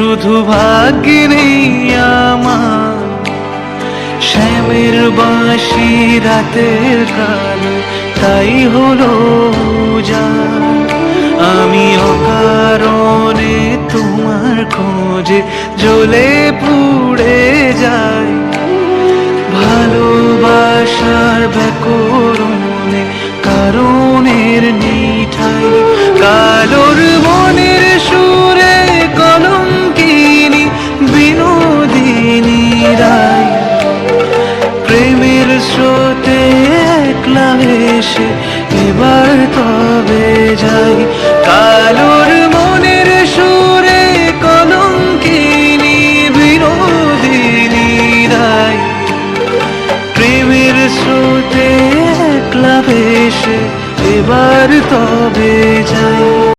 শুধু ভাগ্যে নেই আমার। শ্যামের বাঁশি রাতের কালে তাই হলো যা। আমি অকারণে তোমার খোঁজে জ্বলে পুড়ে যাই। ভালোবাসার ব্যাকরণে কারণের এসে এবার তবে যাই? কালোর মনের সুরে কলঙ্কিনী বিরোধিনী রায় প্রেমের স্রোতে একলা এসে এবার তবে যা